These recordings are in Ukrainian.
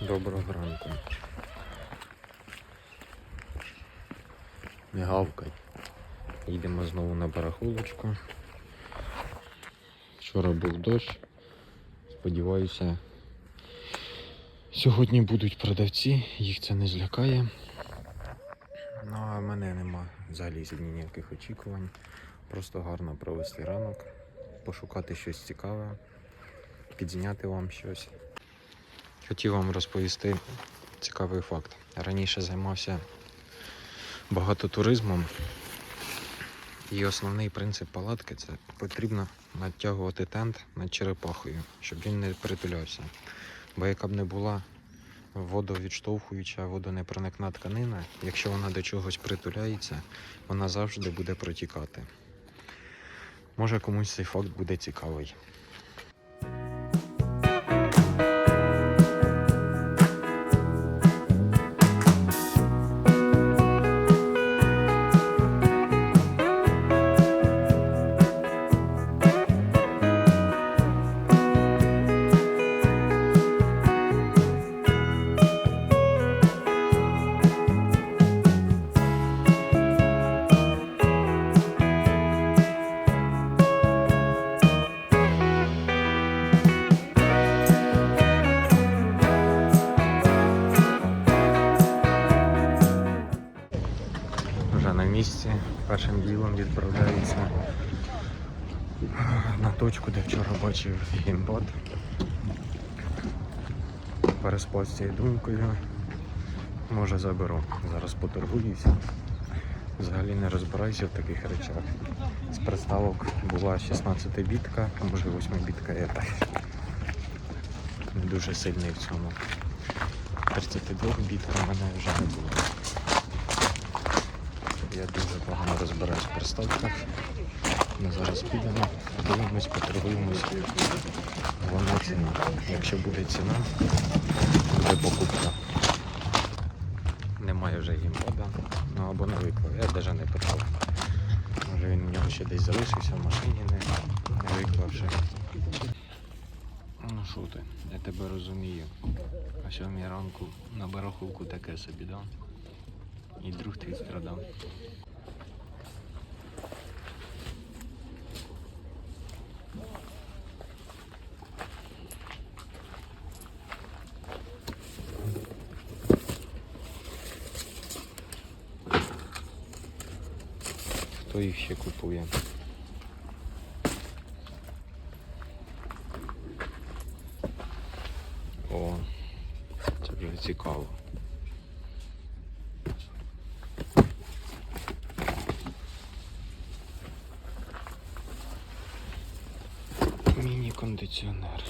Доброго ранку. Не гавкай. Їдемо знову на барахолочку. Вчора був дощ. Сподіваюся, сьогодні будуть продавці, їх це не злякає. Ну а в мене нема взагалі ніяких очікувань. Просто гарно провести ранок, пошукати щось цікаве, підзняти вам щось. Хотів вам розповісти цікавий факт. Раніше займався багато туризмом. І основний принцип палатки це потрібно натягувати тент над черепахою, щоб він не притулявся. Бо яка б не була водовідштовхуюча, водонепроникна тканина, якщо вона до чогось притуляється, вона завжди буде протікати. Може комусь цей факт буде цікавий. Переспав з цією думкою. Може заберу. Зараз поторгуюся. Взагалі не розбираюся в таких речах. З приставок була 16 бітка, а може 8 бітка я так. Не дуже сильний в цьому. 32 бітка в мене вже не було. Я дуже погано розбираюсь в приставках. Ми зараз підемо, подивимось, поторгуємось. Головна ціна. Якщо буде ціна, буде покупка. Немає вже гімпада, ну або не виклав. Я навіть не питав. Може він у нього ще десь залишився в машині, не, не виклавши. Ну що ти, я тебе розумію. А сьомій ранку на барахулку таке собі, да? І друг твій страдав. Хто їх ще купує? О, це вже цікаво. Міні-кондиціонер.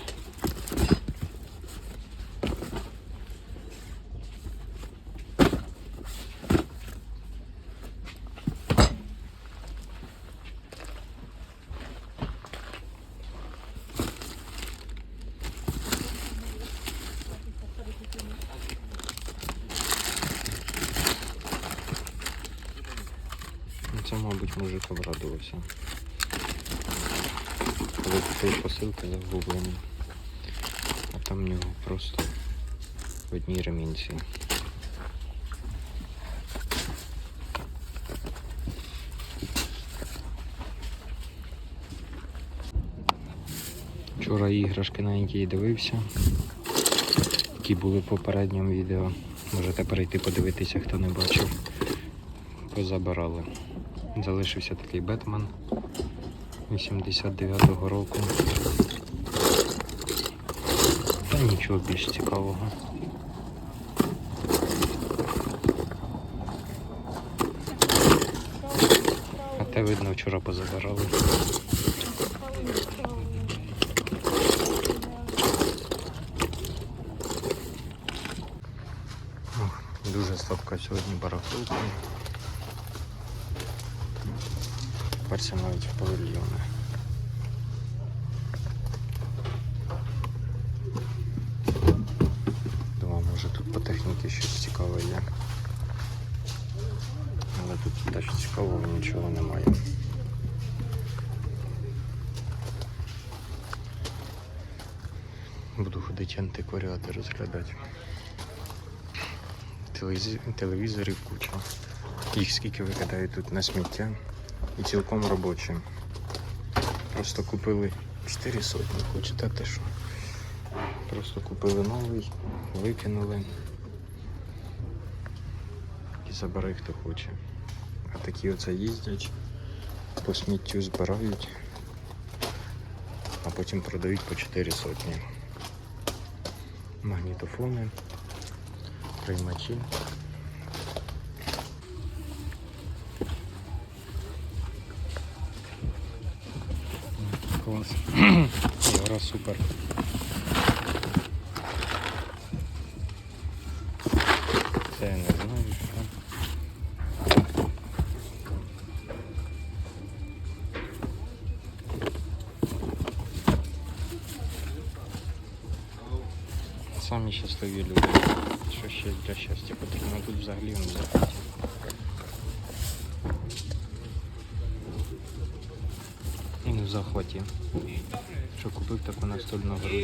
Ну, Це, мабуть, мужик обрадувався. Коли купив посилку загублені. А там в нього просто в одній ремінці. Вчора іграшки на які дивився, які були в попередньому відео. Можете перейти подивитися, хто не бачив. Позабирали. Залишився такий Бетмен 89-го року. Та нічого більш цікавого. А те видно вчора позабирали. Дуже слабка сьогодні барахолка. Перся навіть в павільйони. Думав, може тут по техніці щось цікаве є. Але тут теж цікавого нічого немає. Буду ходити антикваріати розглядати. Телевізорів куча. Їх скільки викидають тут на сміття. І цілком робочі. Просто купили 4 сотні, хочете те що. Просто купили новий, викинули. І забирай хто хоче. А такі оце їздять, по сміттю збирають, а потім продають по 4 сотні. Магнітофони, приймачі. Клас. Євро супер. Це я не знаю, що. Самі щасливі люди. Що ще для щастя потрібно тут взагалі не захоті. Захваті. Що купив таку настольну гру.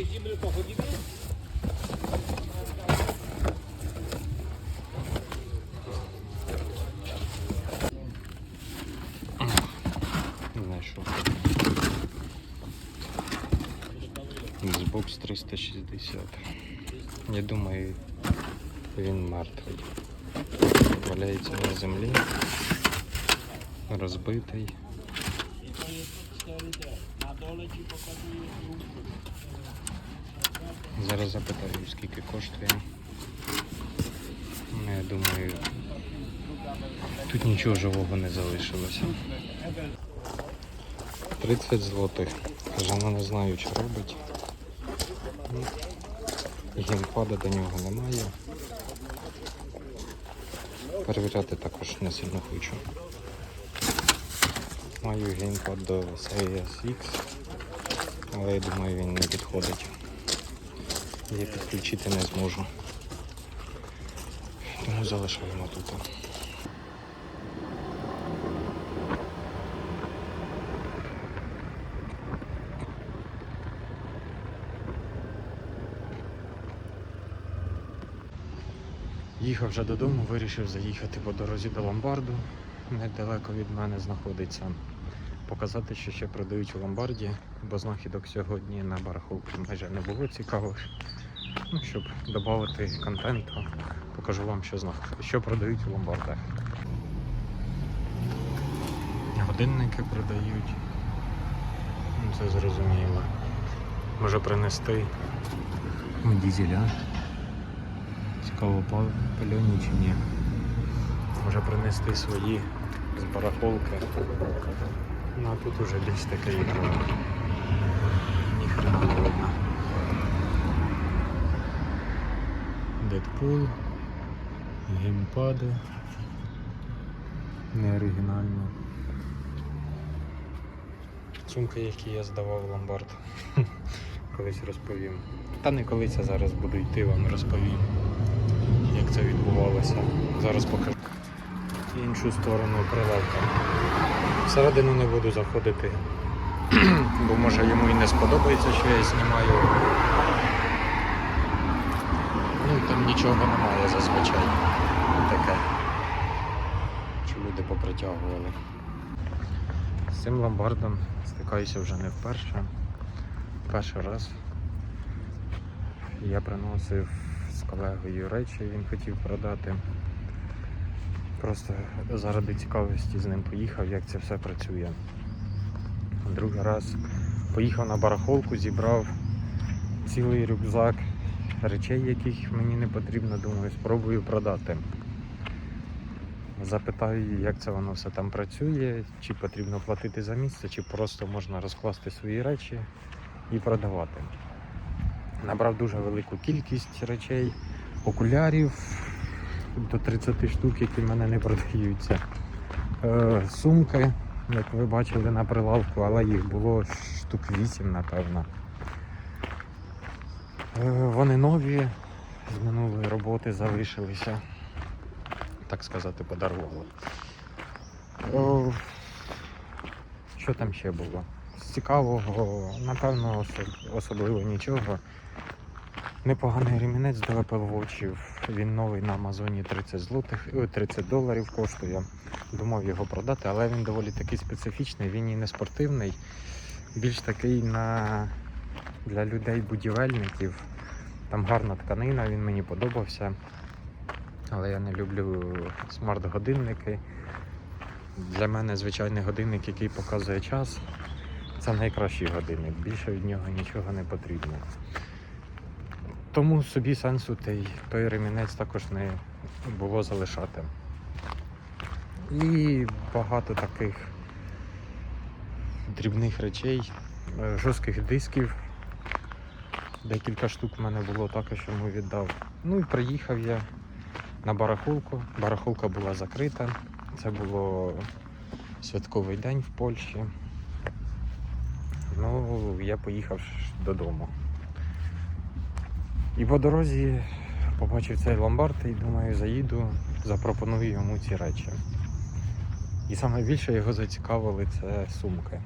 Знайшов. Xbox 360. Я думаю, він мертвий. Валяється на землі, розбитий. Зараз запитаю, скільки коштує. Ну, я думаю, тут нічого живого не залишилося. 30 злотих. Каже, ну не знаю, чи робить. Геймпада до нього немає. Перевіряти також не сильно хочу. Маю геймпад до Series X, але я думаю він не підходить. Я підключити не зможу. Тому залишаємо тут. Їхав вже додому, вирішив заїхати по дорозі до ломбарду. Недалеко від мене знаходиться. Показати, що ще продають у ломбарді, бо знахідок сьогодні на барахолці майже не було цікавих. Ну, щоб додати контенту, покажу вам, що, знах... що продають у ломбардах. Годинники продають. Ну, Це зрозуміло. Може принести дізеля. Цікаво, пальоні чи ні. Може принести свої з барахолки. Ну а тут уже більш таке ігрове. Ніхрена не видно. Дедпул, геймпади. Не оригінально. Сумки, які я здавав в ломбард. Колись розповім. Та не колись, а зараз буду йти, вам розповім, як це відбувалося. Зараз покажу іншу сторону прилавка. Всередину не буду заходити, бо може йому і не сподобається, що я знімаю. Ну, там нічого немає зазвичай. Таке. Що люди попритягували. З цим ломбардом стикаюся вже не вперше. Перший раз я приносив з колегою речі, він хотів продати. Просто заради цікавості з ним поїхав, як це все працює. Другий раз поїхав на барахолку, зібрав цілий рюкзак речей, яких мені не потрібно, думаю, спробую продати. Запитаю, як це воно все там працює, чи потрібно платити за місце, чи просто можна розкласти свої речі і продавати. Набрав дуже велику кількість речей, окулярів до 30 штук, які в мене не продаються. Е, сумки, як ви бачили на прилавку, але їх було штук 8, напевно. Е, вони нові, з минулої роботи залишилися, так сказати, подарували. О, що там ще було? З цікавого, напевно, особливо нічого. Непоганий ремінець до вочів. Він новий на Амазоні 30 злотих, 30 доларів коштує. Думав його продати, але він доволі такий специфічний, він і не спортивний, більш такий на для людей-будівельників. Там гарна тканина, він мені подобався. Але я не люблю смарт-годинники. Для мене звичайний годинник, який показує час, це найкращий годинник. Більше від нього нічого не потрібно. Тому собі сенсу той, той ремінець також не було залишати. І багато таких дрібних речей, е, жорстких дисків. Декілька штук в мене було також йому віддав. Ну і приїхав я на барахолку. Барахолка була закрита. Це було святковий день в Польщі. Ну, я поїхав додому. І по дорозі побачив цей ломбард і думаю, заїду, запропоную йому ці речі. І саме більше його зацікавили це сумки.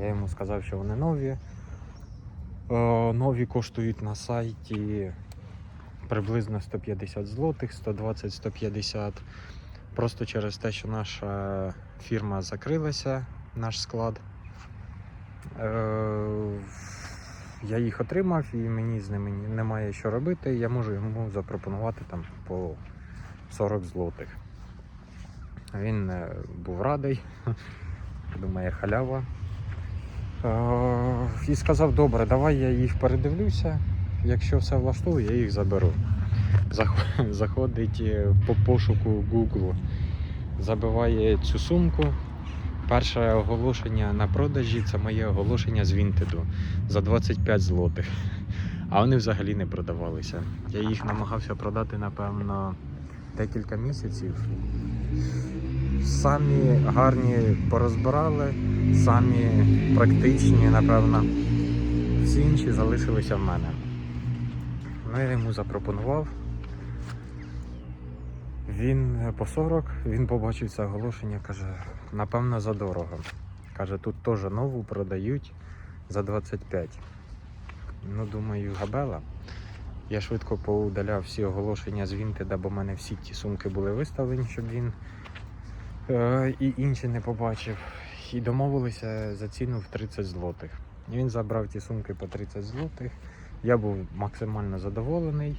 Я йому сказав, що вони нові. Е, Нові коштують на сайті приблизно 150 злотих, 120-150. Просто через те, що наша фірма закрилася, наш склад. Е, Я їх отримав і мені з ними немає що робити. Я можу йому запропонувати там по 40 злотих. Він е, був радий, думає, халява. Е, І сказав, добре, давай я їх передивлюся. Якщо все влаштує, я їх заберу. Заходить е, по пошуку Google, забиває цю сумку. Перше оголошення на продажі це моє оголошення з Вінтеду за 25 злотих. А вони взагалі не продавалися. Я їх намагався продати, напевно, декілька місяців. Самі гарні порозбирали, самі практичні, напевно. Всі інші залишилися в мене. Ну, я йому запропонував. Він е, по 40, він побачив це оголошення, каже, напевно, задорого. Каже, тут теж нову продають за 25. Ну, думаю, габела. Я швидко поудаляв всі оголошення з Вінтеда, бо в мене всі ті сумки були виставлені, щоб він е, і інші не побачив. І домовилися за ціну в 30 злотих. Він забрав ті сумки по 30 злотих. Я був максимально задоволений.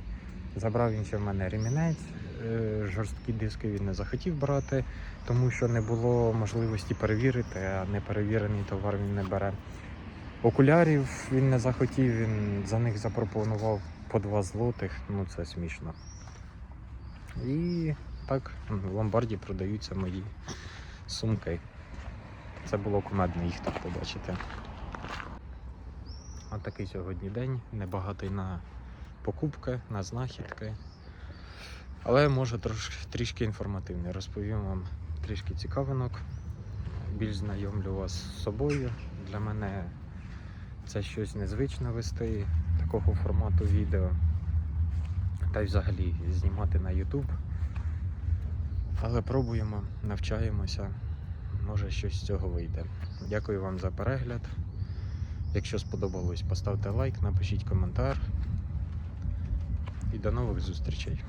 Забрав він ще в мене ремінець. Е, Жорсткі диски він не захотів брати, тому що не було можливості перевірити, а неперевірений товар він не бере. Окулярів він не захотів, він за них запропонував по 2 злотих, ну це смішно. І так в ломбарді продаються мої сумки. Це було кумедно їх так побачити. От такий сьогодні день, небагатий на покупки, на знахідки. Але може трошки, трішки інформативний. Розповім вам трішки цікавинок. Більш знайомлю вас з собою. Для мене це щось незвичне вести такого формату відео. Та й взагалі знімати на YouTube. Але пробуємо, навчаємося. Може щось з цього вийде. Дякую вам за перегляд. Якщо сподобалось, поставте лайк, напишіть коментар. І до нових зустрічей.